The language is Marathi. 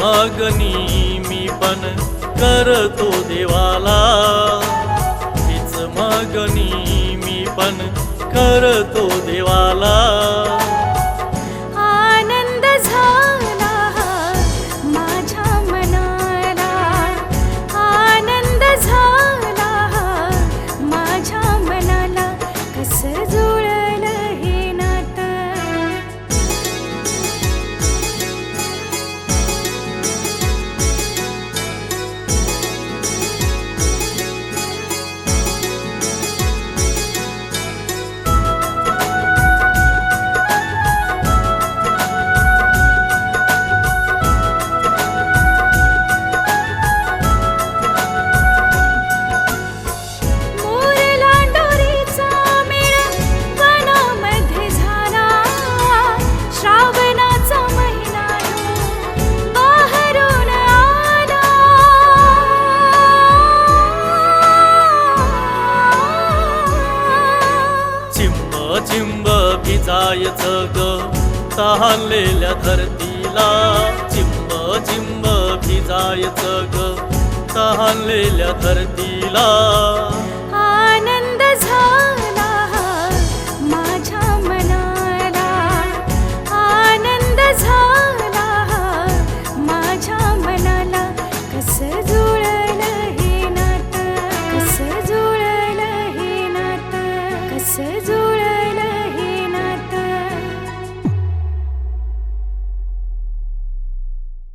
मागणी मी पण करतो देवाला. हीच मागणी मी पण करतो देवाला. चिंब चिंब भिजायचं ग. तहानलेल्या धरतीला चिंब चिंब भिजायचं ग. तहानलेल्या धरतीला